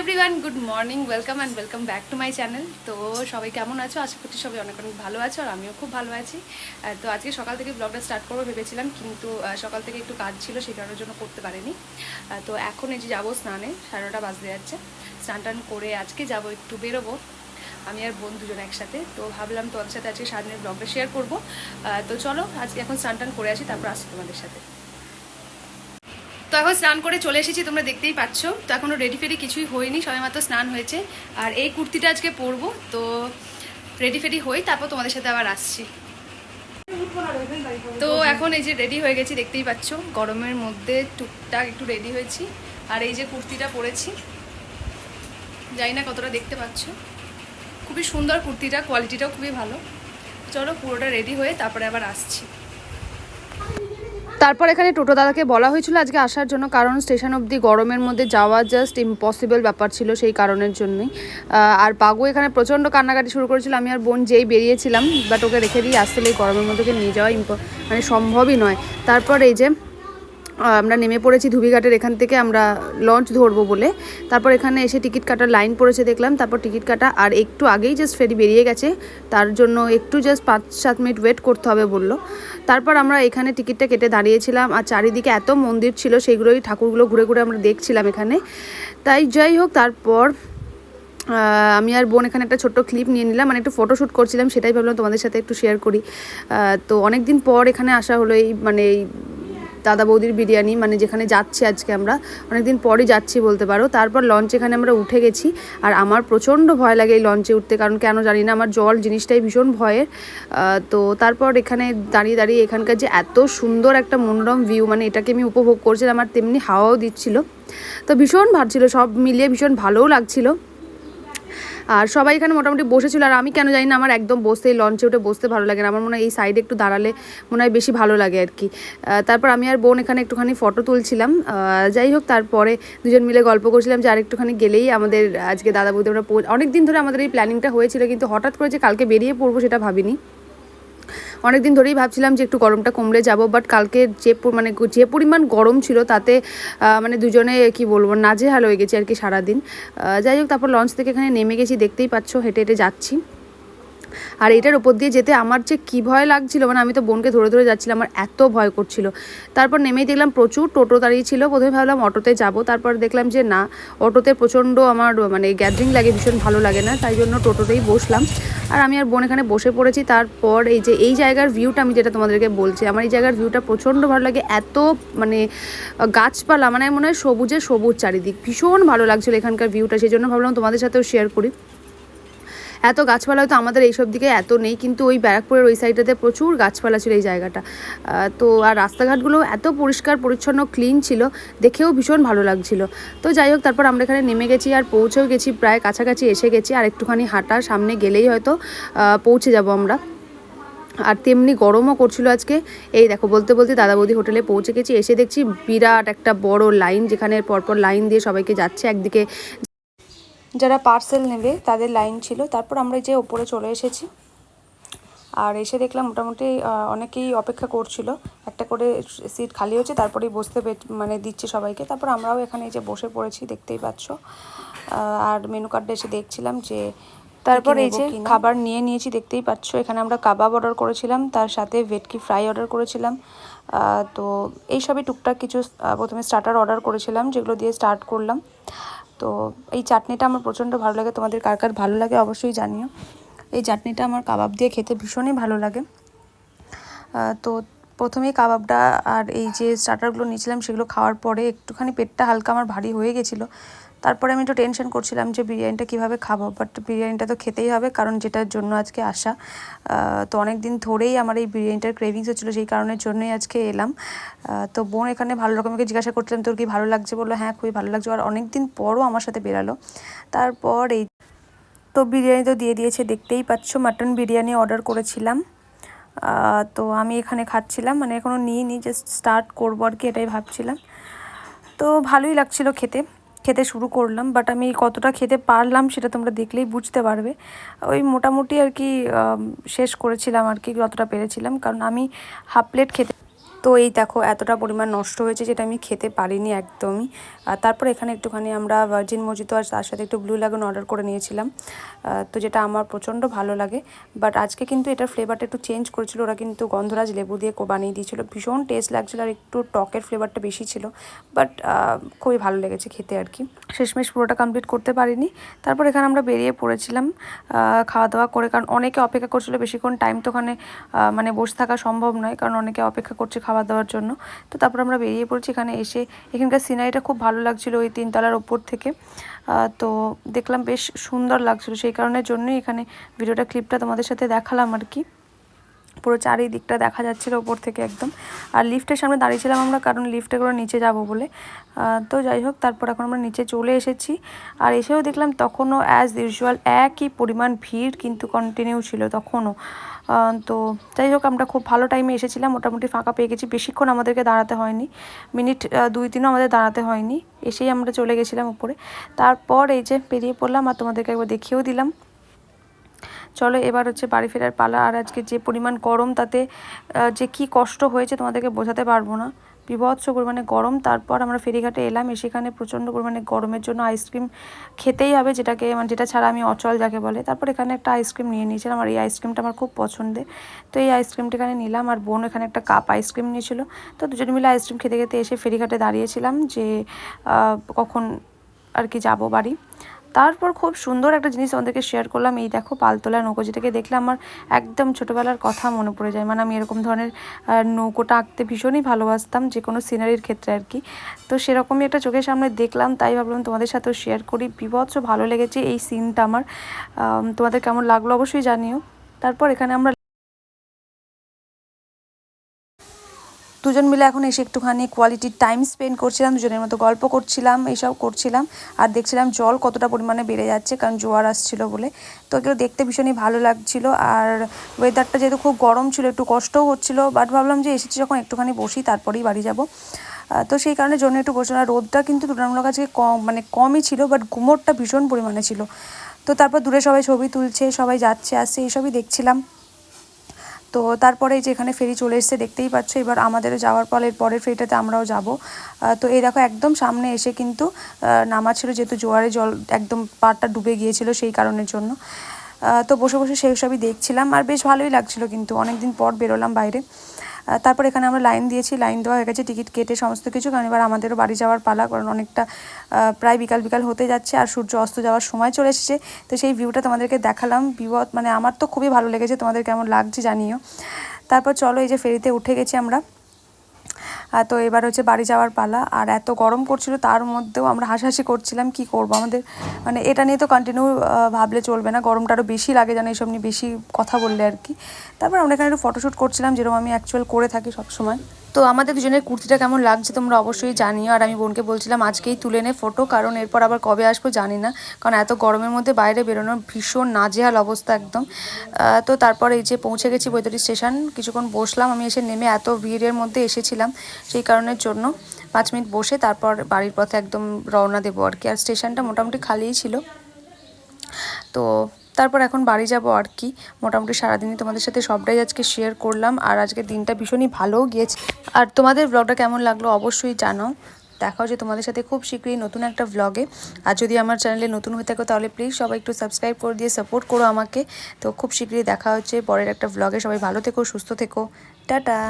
Everyone good morning welcome and welcome back to my channel তো সবাই কেমন আছো? আশা করছি সবাই অনেক অনেক ভালো আছো আর আমিও খুব ভালো আছি। তো আজকে সকাল থেকে ব্লগটা স্টার্ট করব ভেবেছিলাম, কিন্তু সকাল থেকে একটু কাজ ছিল, সেই কারণের জন্য করতে পারিনি। তো এখন এই যে যাব স্নানে, সাড়ে নটা বাজতে যাচ্ছে। স্নান টান করে আজকে যাব একটু বেরোবো, আমি আর বোন দুজন একসাথে। তো ভাবলাম তোমাদের সাথে আজকে সারাদিনের ব্লগটা শেয়ার করব। তো চলো, আজকে এখন স্নান টান করে আসি, তারপর আসছি তোমাদের সাথে। এখন স্নান করে চলে এসেছি, তোমরা দেখতেই পাচ্ছ। তো এখনও রেডি ফেডি কিছুই হয়নি সবাই মাত্র স্নান হয়েছে। আর এই কুর্তিটা আজকে পরবো, তো রেডি ফেডি হই, তারপর তোমাদের সাথে আবার আসছি। তো এখন এই যে রেডি হয়ে গেছি, দেখতেই পাচ্ছ, গরমের মধ্যে টুকটাক একটু রেডি হয়েছি। আর এই যে কুর্তিটা পরেছি, জানি না কতটা দেখতে পাচ্ছ। খুবই সুন্দর কুর্তিটা কোয়ালিটিটাও খুবই ভালো। চলো পুরোটা রেডি হয়ে তারপরে আবার আসছি। তারপর এখানে টোটো দাদাকে বলা হয়েছিল আজকে আসার জন্য, কারণ স্টেশন অবধি গরমের মধ্যে যাওয়া জাস্ট ইম্পসিবল ব্যাপার ছিল সেই কারণের জন্যই। আর পাগু এখানে প্রচণ্ড কান্নাকাটি শুরু করেছিল, আমি আর বোন যেই বেরিয়েছিলাম বাট ওকে রেখে দিয়ে আসলে এই গরমের মধ্যে নিয়ে যাওয়া মানে সম্ভবই নয়। তারপর এই যে আমরা নেমে পড়েছি ধুবিঘাটের এখান থেকে আমরা লঞ্চ ধরবো বলে। তারপর এখানে এসে টিকিট কাটার লাইন পড়েছে দেখলাম, তারপর টিকিট কাটা আর একটু আগেই জাস্ট ফেরি বেরিয়ে গেছে, তার জন্য একটু জাস্ট পাঁচ সাত মিনিট ওয়েট করতে হবে বলল। তারপর আমরা এখানে টিকিটটা কেটে দাঁড়িয়েছিলাম আর চারিদিকে এত মন্দির ছিল সেইগুলোই ঠাকুরগুলো ঘুরে ঘুরে আমরা দেখছিলাম এখানে। তাই যাই হোক, তারপর আমি আর বোন এখানে একটা ছোট্ট ক্লিপ নিয়ে নিলাম মানে একটু ফটোশ্যুট করছিলাম, সেটাই ভাবলাম তোমাদের সাথে একটু শেয়ার করি। তো অনেক দিন পর এখানে আসা হলো, এই মানে দাদা বৌদির বিরিয়ানি মানে যেখানে যাচ্ছি আজকে আমরা, অনেকদিন পরই যাচ্ছি বলতে পারো। তারপর লঞ্চ এখানে আমরা উঠে গেছি, আর আমার প্রচণ্ড ভয় লাগে এই লঞ্চে উঠতে, কারণ কেন জানি না, আমার জল জিনিসটাই ভীষণ ভয়ের। তো তারপর এখানে দাঁড়িয়ে দাঁড়িয়ে এখানকার যে এত সুন্দর একটা মনোরম ভিউ মানে এটাকে আমি উপভোগ করছিলাম আমার তেমনি হাওয়াও দিচ্ছিল। তো ভীষণ ভাবছিল সব মিলিয়ে ভীষণ ভালোও লাগছিল। আর সবাই এখানে মোটামুটি বসেছিল, আর আমি কেন জানি না আমার একদম বসতে লঞ্চে উঠে বসতে ভালো লাগে না। আমার মনে হয় এই সাইডে একটু দাঁড়ালে মনে হয় বেশি ভালো লাগে আর কি তারপর আমি আর বোন এখানে একটুখানি ফটো তুলছিলাম। যাই হোক, তারপরে দুজন মিলে গল্প করছিলাম যে আর একটুখানি গেলেই আমাদের আজকে দাদা বৌদি আমরা অনেক দিন ধরে আমাদের এই প্ল্যানিংটা হয়েছিল, কিন্তু হঠাৎ করে যে কালকে বেরিয়ে পড়ব সেটা ভাবিনি। অনেক দিন ধরেই ভাবছিলাম যে একটু গরমটা কমলে যাব বাট কালকে যে মানে যে পরিমাণ গরম ছিল তাতে মানে দুজনে কি বলব, নাজেহাল হয়ে গেছি আর কি সারাদিন যাই হোক, তারপর লঞ্চ থেকে এখানে নেমে গেছি, দেখতেই পাচ্ছ, হেঁটে হেঁটে যাচ্ছি। আর এটার উপর দিয়ে যেতে আমার যে কী ভয় লাগছিল মানে আমি তো বোনকে ধরে ধরে যাচ্ছিলাম, আমার এত ভয় করছিল। তারপর নেমেই দেখলাম প্রচুর টোটো দাঁড়িয়ে ছিল, প্রথমে ভাবলাম অটোতে যাব, তারপর দেখলাম যে না, অটোতে প্রচণ্ড আমার মানে গ্যাদারিং লাগে, ভীষণ ভালো লাগে না, তাই জন্য টোটোতেই বসলাম। আর আমি আর বোন এখানে বসে পড়েছি। তারপর এই যে এই জায়গার ভিউটা আমি যেটা তোমাদেরকে বলছি, আমার এই জায়গার ভিউটা প্রচণ্ড ভালো লাগে। এত মানে গাছপালা মানে মনে হয় সবুজে সবুজ চারিদিক। ভীষণ ভালো লাগছিল এখানকার ভিউটা সেই জন্য ভাবলাম তোমাদের সাথেও শেয়ার করি। এত গাছপালা হয়তো আমাদের এইসব দিকে এত নেই, কিন্তু ওই ব্যারাকপুরের ওই সাইডটাতে প্রচুর গাছপালা ছিল এই জায়গাটা। তো আর রাস্তাঘাটগুলো এত পরিষ্কার, পরিচ্ছন্ন ক্লিন ছিল, দেখেও ভীষণ ভালো লাগছিল। তো যাই হোক, তারপর আমরা এখানে নেমে গেছি আর পৌঁছেও গেছি, প্রায় কাছাকাছি এসে গেছি। আর একটুখানি হাঁটা, সামনে গেলেই হয়তো পৌঁছে যাব আমরা। আর তেমনি গরমও করছিল আজকে। এই দেখো, বলতে বলতে দাদা বৌদি হোটেলে পৌঁছে গেছি। এসে দেখছি বিরাট একটা বড় লাইন, যেখানে পরপর লাইন দিয়ে সবাইকে যাচ্ছে। একদিকে যারা পার্সেল নেবে তাদের লাইন ছিল। তারপর আমরা এই যে ওপরে চলে এসেছি। আর এসে দেখলাম মোটামুটি অনেকেই অপেক্ষা করছিল। একটা করে সিট খালি হচ্ছে তারপরেই বসতে মানে দিচ্ছে সবাইকে। তারপর আমরাও এখানে এই যে বসে পড়েছি দেখতেই পাচ্ছ। আর মেনু কার্ডে এসে দেখছিলাম যে তারপর এই যে খাবার নিয়ে নিয়েছি দেখতেই পাচ্ছ। এখানে আমরা কাবাব অর্ডার করেছিলাম তার সাথে ভেটকি ফ্রাই অর্ডার করেছিলাম। তো এই সবই টুকটাক কিছু প্রথমে স্টার্টার অর্ডার করেছিলাম যেগুলো দিয়ে স্টার্ট করলাম। তো এই চাটনিটা আমার প্রচণ্ড ভালো লাগে। তোমাদের কার কার ভালো লাগে অবশ্যই জানিও। এই চাটনিটা আমার কাবাব দিয়ে খেতে ভীষণই ভালো লাগে। তো প্রথমেই কাবাবটা আর এই যে স্টার্টারগুলো নিয়েছিলাম সেগুলো খাওয়ার পরে একটুখানি পেটটা হালকা আমার ভারী হয়ে গেছিল। তারপরে আমি একটু টেনশন করছিলাম যে বিরিয়ানিটা কীভাবে খাব বাট বিরিয়ানিটা তো খেতেই হবে কারণ যেটার জন্য আজকে আসা। তো অনেক দিন ধরেই আমার এই বিরিয়ানিটার ক্রেভিংস হচ্ছিল, সেই কারণের জন্যই আজকে এলাম। তো বোন এখানে ভালো রকমকে জিজ্ঞাসা করছিলাম, তোর কি ভালো লাগছে? বলল হ্যাঁ খুবই ভালো লাগছে। আর অনেক দিন পরও আমার সাথে বেরালো। তারপর এই তো বিরিয়ানি তো দিয়ে দিয়েছে, দেখতেই পাচ্ছ মাটন বিরিয়ানি অর্ডার করেছিলাম। তো আমি এখানে খাচ্ছিলাম মানে এখনও নিইনি জাস্ট স্টার্ট করব আর কি, এটাই ভাবছিলাম। তো ভালোই লাগছিল খেতে। খেতে শুরু করলাম বাট আমি কতটা খেতে পারলাম সেটা তোমরা দেখলেই বুঝতে পারবে। ওই মোটামুটি আর কি শেষ করেছিলাম আর কি, যতটা পেরেছিলাম, কারণ আমি হাফ প্লেট খেতে তো এই দেখো, এতটা পরিমাণ নষ্ট হয়েছে যেটা আমি খেতে পারিনি একদমই। তারপর এখানে একটুখানি আমরা ভার্জিন মজিতো আর তার সাথে একটু ব্লু লাগুন অর্ডার করে নিয়েছিলাম। তো যেটা আমার প্রচণ্ড ভালো লাগে। বাট আজকে কিন্তু এটার ফ্লেভারটা একটু চেঞ্জ করেছিল। ওরা কিন্তু গন্ধরাজ লেবু দিয়ে কো- বানিয়ে দিয়েছিলো। ভীষণ টেস্ট লাগছিল আর একটু টকের ফ্লেভারটা বেশি ছিল। বাট খুবই ভালো লেগেছে খেতে আর কি। শেষমেশ পুরোটা কমপ্লিট করতে পারিনি। তারপর এখানে আমরা বেরিয়ে পড়েছিলাম খাওয়া দাওয়া করে। কারণ অনেকে অপেক্ষা করছিল, বেশিক্ষণ টাইম তো ওখানে মানে বসে থাকা সম্ভব নয়। কারণ অনেকে অপেক্ষা করছে খাবার দাওয়ার জন্য। তো তারপর আমরা বেরিয়ে পড়ছি এখানে এসে। এখানকার সিনারিটা খুব ভালো লাগছিল ওই তিনতলার ওপর থেকে। তো দেখলাম বেশ সুন্দর লাগছিল। সেই কারণের জন্যই এখানে ভিডিওটা ক্লিপটা তোমাদের সাথে দেখালাম আর কি। পুরো চারিদিকটা দেখা যাচ্ছিল ওপর থেকে একদম। আর লিফটের সামনে দাঁড়িয়েছিলাম আমরা, কারণ লিফটে করে নিচে যাব বলে। তো যাই হোক, তারপর এখন আমরা নিচে চলে এসেছি। আর এসেও দেখলাম তখনও অ্যাজ ইউজুয়াল একই পরিমাণ ভিড় কিন্তু কন্টিনিউ ছিল তখনও। তো যাই হোক, আমরা খুব ভালো টাইমে এসেছিলাম। মোটামুটি ফাঁকা পেয়ে গেছি। বেশিক্ষণ আমাদেরকে দাঁড়াতে হয়নি। মিনিট দুই তিনও আমাদের দাঁড়াতে হয়নি। এসেই আমরা চলে গেছিলাম উপরে। তারপর এই যে পেরিয়ে পড়লাম, আর তোমাদেরকে একবার দেখিয়েও দিলাম। চলো এবার হচ্ছে বাড়ি ফেরার পালা আর আজকে যে পরিমাণ গরম তাতে যে কি কষ্ট হয়েছে তোমাদেরকে বোঝাতে পারব না। বিভৎস পরিমাণে গরম, তারপর আমরা ফেরিঘাটে এলাম সেখানে প্রচণ্ড পরিমাণে গরমের জন্য আইসক্রিম খেতেই হবে যেটাকে মানে যেটা ছাড়া আমি অচল যাকে বলে। তারপর এখানে একটা আইসক্রিম নিয়ে নিয়েছিলাম আর এই আইসক্রিমটা আমার খুব পছন্দের। তো এই আইসক্রিমটা এখানে নিলাম আর বোন এখানে একটা কাপ আইসক্রিম নিয়েছিল। তো দুজনে মিলে আইসক্রিম খেতে খেতে এসে ফেরিঘাটে দাঁড়িয়েছিলাম যে কখন আর কি যাব বাড়ি। তারপর খুব সুন্দর একটা জিনিস আমাদেরকে শেয়ার করলাম। এই দেখো পালতোলা নৌকো, যেটাকে দেখলে আমার একদম ছোটোবেলার কথা মনে পড়ে যায়। মানে আমি এরকম ধরনের নৌকোটা আঁকতে ভীষণই ভালোবাসতাম, যে কোনো সিনারির ক্ষেত্রে আর কি। তো সেরকমই একটা চোখের সামনে দেখলাম, তাই ভাবলাম তোমাদের সাথেও শেয়ার করি। বিভৎস ভালো লেগেছে এই সিনটা আমার। তোমাদের কেমন লাগল অবশ্যই জানিও। তারপর এখানে আমরা দুজন মিলে এখন এসে একটুখানি কোয়ালিটি টাইম স্পেন্ড করছিলাম, দুজনের মতো গল্প করছিলাম, এইসব করছিলাম। আর দেখছিলাম জল কতটা পরিমাণে বেড়ে যাচ্ছে, কারণ জোয়ার আসছিল বলে। তো এগুলো দেখতে ভীষণই ভালো লাগছিল। আর ওয়েদারটা যেহেতু খুব গরম ছিল, একটু কষ্টও হচ্ছিল বাট ভাবলাম যে এসেছি যখন একটুখানি বসি, তারপরেই বাড়ি যাব। তো সেই কারণে জন্য একটু বসে আর রোদটা কিন্তু তুলনামূলক আজকে কম মানে কমই ছিল বাট গুমোটটা ভীষণ পরিমাণে ছিল। তো তারপর দূরে সবাই ছবি তুলছে, সবাই যাচ্ছে, আসছে, এইসবই দেখছিলাম। তো তারপরে এই যে এখানে ফেরি চলে এসছে, দেখতেই পাচ্ছ। এবার আমাদেরও যাওয়ার পর, এর পরের ফেরিটাতে আমরাও যাব। তো এই দেখো, একদম সামনে এসে কিন্তু নামা ছিল যেহেতু জোয়ারে জল একদম পাড়টা ডুবে গিয়েছিল সেই কারণের জন্য। তো বসে বসে সেই সবই দেখছিলাম, আর বেশ ভালোই লাগছিল কিন্তু। অনেকদিন পর বেরোলাম বাইরে। তারপর এখানে আমরা লাইন দিয়েছি, লাইন দেওয়া হয়ে গেছে, টিকিট কেটে সমস্ত কিছু। কারণ এবার আমাদেরও বাড়ি যাওয়ার পালা, কারণ অনেকটা প্রায় বিকাল বিকাল হতে যাচ্ছে আর সূর্য অস্ত যাওয়ার সময় চলে এসেছে। তো সেই ভিউটা তোমাদেরকে দেখালাম। বিপদ মানে আমার তো খুবই ভালো লেগেছে। তোমাদের কেমন লাগছে জানিও। তারপর চলো এই যে ফেরিতে উঠে গেছি আমরা। তো এবার হচ্ছে বাড়ি যাওয়ার পালা। আর এত গরম করছিল, তার মধ্যেও আমরা হাসাহাসি করছিলাম, কি করব? আমাদের মানে এটা নিয়ে তো কন্টিনিউ ভাবলে চলবে না। গরমটা আরও বেশি লাগে যেন এইসব নিয়ে বেশি কথা বললে আর কি। তারপর আমরা এখানে একটু ফটোশ্যুট করছিলাম, যেরকম আমি অ্যাকচুয়াল করে থাকি সবসময়। তো আমাদের দুজনের কুর্তিটা কেমন লাগছে তোমরা অবশ্যই জানিও। আর আমি বোনকে বলছিলাম, আজকেই তুলে নে ফটো কারণ এরপর আবার কবে আসব জানি না। কারণ এত গরমের মধ্যে বাইরে বেরোনোর ভীষণ নাজেহাল অবস্থা একদম। তো তারপর এই যে পৌঁছে গেছি বৈতরী স্টেশন, কিছুক্ষণ বসলাম। আমি এসে নেমে এত ভিড়ের মধ্যে এসেছিলাম সেই কারণের জন্য। পাঁচ মিনিট বসে তারপর বাড়ির পথে একদম রওনা দেবো আর কি। আর স্টেশনটা মোটামুটি খালিই ছিল। তো তারপর এখন বাড়ি যাব আর কি। মোটামুটি সারাদিনই তোমাদের সাথে সবটাই আজকে শেয়ার করলাম। আর আজকে দিনটা ভীষণই ভালোও গিয়েছে। আর তোমাদের ব্লগটা কেমন লাগল অবশ্যই জানাও। দেখা হচ্ছে তোমাদের সাথে খুব শীঘ্রই নতুন একটা ভ্লগে আর যদি আমার চ্যানেলে নতুন হয়ে থাকো তাহলে প্লিজ সবাই একটু সাবস্ক্রাইব করে দিয়ে সাপোর্ট করো আমাকে। তো খুব শীঘ্রই দেখা হচ্ছে পরের একটা ভ্লগে সবাই ভালো থেকো, সুস্থ থেকো। টাটা!